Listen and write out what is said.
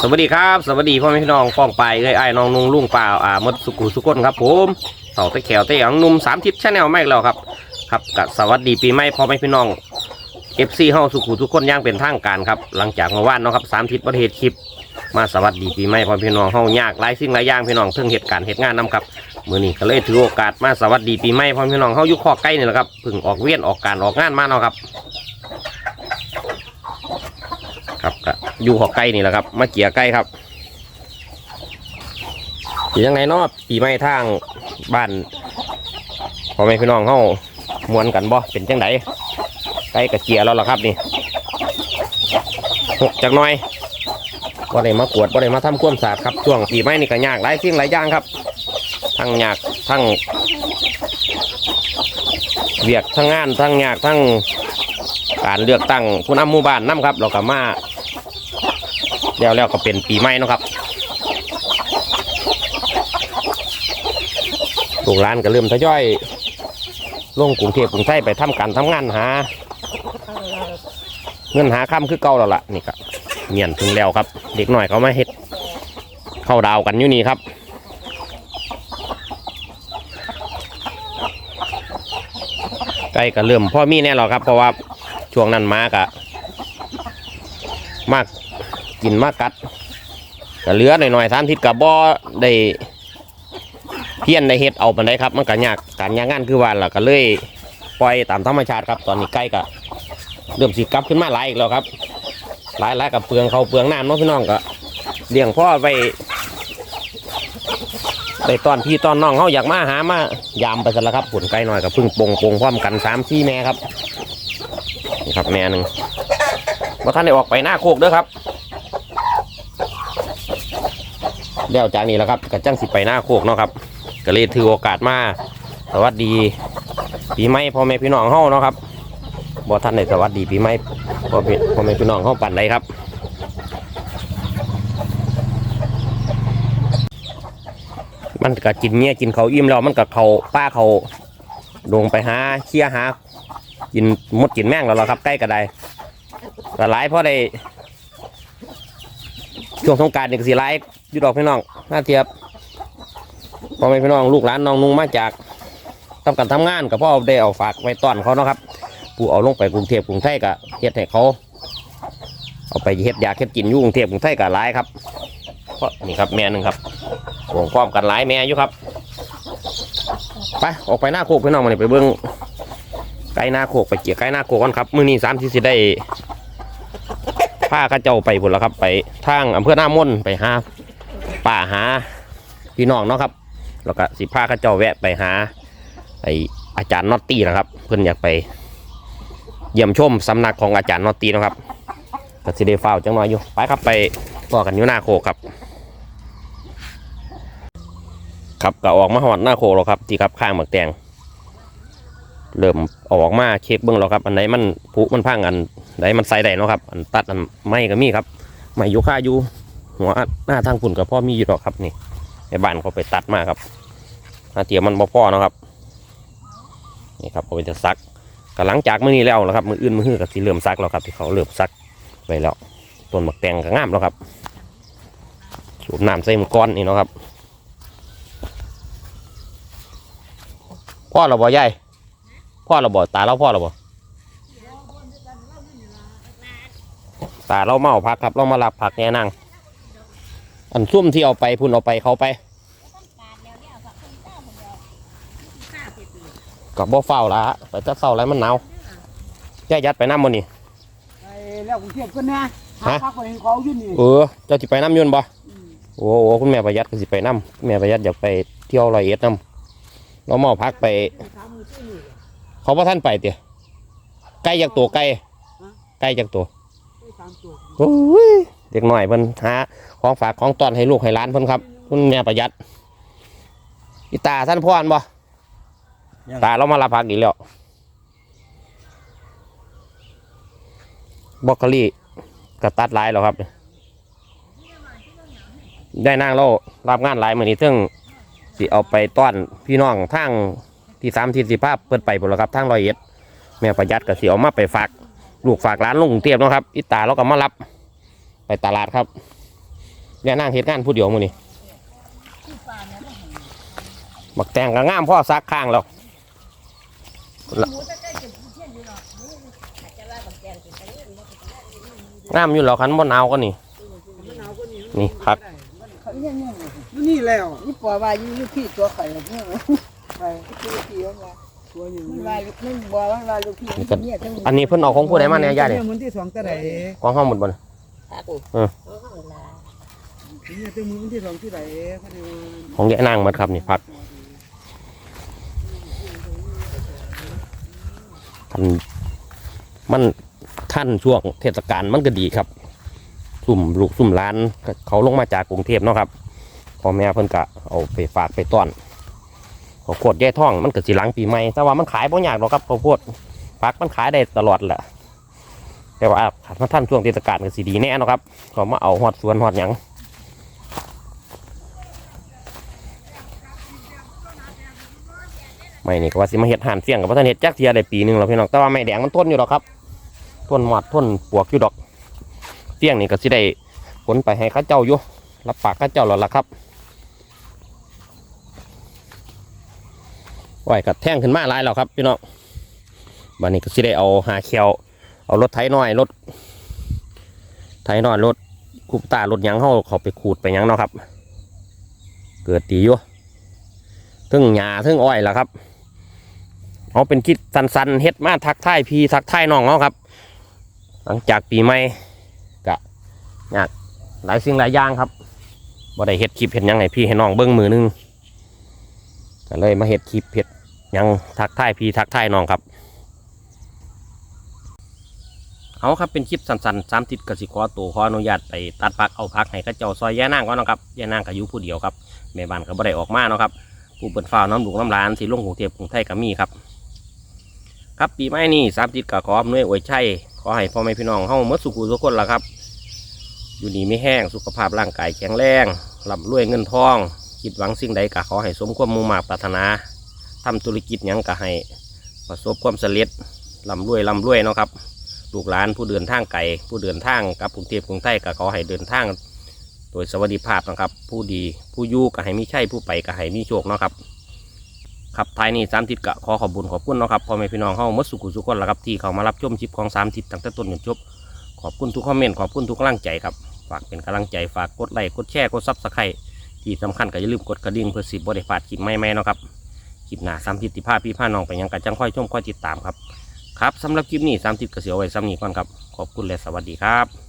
สวัสดีครับ สวัสดีพ่อแม่พี่น้องป้องไปเอ้ยไอ้น้องนุ่งลุงป่าอ่ามดสุกุสุกนครับผมเต่าตะแขวตะหยางนุ่มสามทิศชาแนลไม่แล้วครับ ครับกับสวัสดีปีใหม่พ่อแม่พี่น้องเอฟซีเฮาสุขุทุกคนย่างเป็นทางการครับหลังจากเมื่อวานเนาะครับสามทิศประเทศคลิป มาสวัสดีปีใหม่พ่อแม่พี่น้องเฮายากหลายสิ่งหลายอย่างพี่น้องเพิ่งเหตุการณ์เหตุงานนํครับมื้อนี้ก็เลยถือโอกาสมาสวัสดีปีใหม่พ่อแม่พี่น้องเฮาอยู่ข้อใกล้นี่แหละครับเพิ่งออกเวียนออกการออกงานมาเนาะครับ ครับก็อยู่หอกไก่นี่แหละครับ มาเกี่ยไก่ครับอยู่ยังไงเนาะปีใหม่ทางบ้านพ่อแม่พี่น้องเฮามวนกันบ่เป็นจังไดไก่กับเกียแล้วล่ะครับนี่หกจักน่อยบ่ได้มากวดบ่ได้มาทำความสะอาดครับช่วงปีใหม่นี่ก็ยากหลายสิ่งหลายอย่างครับ ทั้งยากทั้งเวียกทั้งงานทั้งยากทั้ง การเลือกตั้งผู้นำหมู่บ้านนํครับ เราก็มาแล้วแล้วก็เป็นปีใหม่นะครับลูกหลานก็เริ่มทยอยลงกรุงเทพกรุงไทยไปทำการทำงานหา เงินหาค่ำคือเก่าแล้วล่ะนี่ก็เงียนถึงแล้วครับ เด็กหน่อยเขามาเฮ็ดเข้าดาวกันอยู่นี่ครับใกล้ก็เริ่มพ่อมีแน่หรอครับเพราะว่า ช่วงนั้นมากะมากกินมากกัดก็เหลือหน่อยๆทานทิศกับบ่ได้เพี้ยนได้เฮ็ดเอาปันได้ครับ มันก็ยากการยากงานคือว่าล่ะก็เลยปล่อยตามธรรมชาติครับ ตอนนี้ใกล้ก็เริ่มสิกลับขึ้นมาหลายอีกแล้วครับ หลายหลายกับเปลืองเขาเปลืองน้ำเนาะพี่น้องก็เลี้ยงพ่อไปไปตอนพี่ตอนน้องเขาอยากมาหามายามไปซะแล้วครับผลไก่หน่อยกับพึ่งปงปงพร้อมกันสามสี่แม่ครับ นี่ครับแม่หนึ่งว่าท่านได้ออกไปหน้าโคกเด้อครับเดี๋ยวจากนี้แล้วครับกระจังสิไปหน้าโคกเนาะครับก็เลยถือโอกาสมาสวัสดีปีใหม่พ่อแม่พี่น้องเฮาเนาะครับบ่ท่านได้สวัสดีปีใหม่พ่อแม่พ่อแม่พี่น้องเฮาปั่นใดครับมันก็กินเมียกินเขาอิ่มแล้วมันก็เขาป้าเขาลงไปหาเชี่ยหา กินมดกินแมงแล้วล่ะครับใกล้กระไดก็หลายเพราะได้ช่วงสงกรารนี่ก็สิหลายอยู่ดอกพี่น้องน่าเทียบพ่อแม่พี่น้องลูกหลานน้องนุ่งมาจากทำกันทำงานกับพ่อได้เอาฝากไว้ต้อนเขาเนาะครับผู้เอาลงไปกรุงเทพกรุงไทยก็เฮ็ดให้เขา เอาไปเฮ็ดยาเฮ็ดกินอยู่กรุงเทพกรุงไทยก็หลายครับเพราะนี่ครับแม่หนึ่งครับห่วงความกันหลายแม่อยู่ครับไปออกไปหน้าโคกพี่น้องมานี่ไปเบิ้ง ไก่หน้าโคกไปเกี่ยไก่หน้าโคกกันครับมื้อนี้สามที่สิได้พาข้าเจ้าไปพุ่นแล้วครับ ไปทางอำเภอหน้ามนไปหาป่าหาพี่น้องเนาะครับ แล้วก็สิพาข้าเจ้าแวะไปหาไออาจารย์นอตตี้นะครับ เพื่อนอยากไป เยี่ยมชมสำนักของอาจารย์นอตตี้นะครับก็สิได้ฟ้าวจังน้อยอยู่ไปครับไปพอกันอยู่หน้าโคกครับครับก็ออกมาหอดหน้าโคแล้วครับที่ครับข้างหมักแตง เริ่มอออกมาเช็คเบิ้องแล้วครับ อันไหนมันผุมันพังอันไหนมันใส่ได้เนาะครับ อันตัดอันไม่ก็มีครับไม่อยู่ค่าอยู่หัวหน้าทางฝุ่นกับพ่อมีอยู่หรอกครับนี่ในบ้านเขาไปตัดมาครับอาเตียมันบ่พ่อเนาะครับนี่ครับเอาไปจะซักก็หลังจากมื้อนี้แล้วนะครับมืออื่นมือฮื้อกับสีเริ่มซักแล้วครับ ที่เขาเริ่มซักไปแล้วต้นหมักแตงก็งามแล้วครับสูบน้ำใส่มันก้อนนี่เนาะครับพ่อเราบ่ใหญ่ พ่อเราบ่ตาเราพ่อเราบ่ตาเราเมาพักครับเรามารับผักแน่นั่งอันซุ่มที่เอาไปพุ่นเอาไปเขาไปกับบ่เฝ้าละไปจะเฝ้าอะไรมันหนาวแย่ยัดไปน้ำมันนี่ไปแล้วกรุงเทพก็นะหาฮะพักไปให้เขาอยู่นี่เออเจ้าสิไปน้ำยนต์บ่โอ้โหคุณแม่ประหยัดก็สิไปน้ำแม่ประหยัดอยากไปเที่ยวร้อยเอ็ดน้ำเราเมาพักไป เขาว่าท่านไปเตี๋ยไก่จากตัวไก่ไก่จากตัวสามตัวโอ้ยเด็กหน่อยเพิ่นหาของฝากของตอนให้ลูกให้หล้านเพิ่นครับคุณแม่ประหยัดอีตาท่านพ่อนบ่ตาเรามารับผักอีกแล้วบรอกโคลีกระตัดหลายแล้วครับ ได้นั่งเรารับงานหลายมือนี้ซึ่งสิเอาไปต้อนพี่น้องทาง ที่สามที่สิภาพเปิดไปหมดแล้วครับทางรอยเอ็ดแม่ประหยัดก็สิเอามาไปฝากลูกฝากร้านลงกรุงเทพเนาะครับอีตาเราก็มารับไปตลาดครับย่านั่งเฮ็ดงานผู้เดียวมือนี้บักแตงก็ง่ามพ่อซักข้างแล้วง่ามอยู่แล้วคันบ่หนาวก็นี่นี่พักนี่ยเนี่นี่แล้วนี่ปอว่าอยู่ที่ตัวข่อยแบบนี้ ไปที่ที่ว่าตัวอยู่มันว่ามันบอกว่าว่าลูกพี่เนี่ยทั้งอันนี้เพิ่นเอาของผู้ใดมาเนี่ยย่าเนี่ยเหมือนที่สองตะไดของห้องหมดบ่เนี่ยพักเนี่ยตัวมือที่สองที่ไหนเขาดูของแย่นางหมดครับนี่พักทันมันท่านช่วงเทศกาลมันก็ดีครับ ซุ่มลูกซุ่มร้าน เขาลงมาจากกรุงเทพเนาะครับพ่อแม่เพิ่นก็เอาไปฝากไปต้อน ข้าวโพดแย่ท่องมันก็สิหลังปีใหม่แต่ว่ามันขายบ่ยากหรอกครับข้าวโพดพักมันขายได้ตลอดแหละแต่ว่าถ้าท่านช่วงเทศกาลก็สิดีแน่นะครับก็มาเอาฮอดสวนฮอดหยังไม่นี่ก็ว่าสิมาเฮ็ดห่านเสี่ยงกับพ่ท่านเฮ็ดจักเทียได้ปีหนึงแล้วพี่น้องแต่ว่าไม่แดงมันทนอยู่หรอกครับทนหมอดทนปวกอยู่ดอกเสี่ยงนี่ก็สิได้ผลไปให้ข้าเจ้าอยู่รับปากข้าเจ้าแล้วล่ะครับ ไหวกับแท่งขึ้นมาหลายแล้วครับพี่น้องบันนี้ก็สิได้เอาหาเขียว เอารถไถน้อยรถไถน้อยรถคูปตารถยังเข้าเขาไปขูดไปยังเนาะครับ เกิดตีอยู่ทึ่งหญ้าทึ่งอ้อยล่ะครับเอาเป็นคิดสันๆเฮ็ดมาทักท้ายพี่ทักท้ายน้องเขาครับ หลังจากปีใหม่ยากหลายสิ่งหลายอย่างครับบ่ได้เฮ็ดคลิปเห็นยังไงพี่ให้น้องเบิ้งมือหนึงก็เลยมาเฮ็ดคลิปเฮ็ด ยังทักทายพี่ทักทายน้องครับ เอาครับเป็นคลิปสั้นๆสามติดกสิขอตัวขออนุญาตไปตัดพักเอาพักให้เข้าเจ้าซอยแย่นางก่อนนะครับแย่นางก็อยู่ผู้เดียวครับแม่บ้านก็บ่ได้ออกมาเนาะครับผู้เปิดฟ้าน้ำหลวงน้ำร้านที่ลงกรุงเทพกรุงไทยก็มีครับ ครับปีใหม่นี้สามติดก็ขออำนวยอวยชัยขอให้พ่อแม่พี่น้องเฮาเมื่อสุขุทุกคนละครับ อยู่ดีไม่แห้งสุขภาพร่างกายแข็งแรงร่ำรวยเงินทองคิดหวังสิ่งใดก็ขอให้สมความมุ่งมา่ปรารถนา ทำธุรกิจยังก็ให้ประสบความสำเร็จร่ำรวยร่ำรวยเนาะครับลูกหลานผู้เดินทางไกลผู้เดินทางกับกรุงเทพกรุงไทยก็ขอให้เดินทาง โดยสวัสดิภาพนะครับ ผู้ดีผู้ยู่ก็ให้มีใช่ผู้ไปก็ให้มีโชคเนาะครับครับท้ายนี้สามทิศก็ขอขอบคุญขอบคุณเนาะครับพ่อแม่พี่น้องเฮามดสุขุสุขคนละครับที่เขามารับชมชิปของสามทิศตั้งแต่ต้นจนจบขอบคุณทุกคอมเมนต์ขอบคุณทุกกำลังใจครับฝากเป็นกำลังใจฝากกดไลค์กดแชร์กดซับสไครต์ที่สำคัญก็อย่าลืมกดกระดิ่งเพื่อสิบบริพลาดคลิปใหม่ๆเนาะครับ คลิปหน้าสามสิบที่พาพี่ผ้าน้องไปยังกันจังค่อยชมค่อยติดตามครับ ครับสำหรับคลิปนี้สามสิบก็เสียไว้ซ้ำนี้ก่อนครับ ขอบคุณและสวัสดีครับ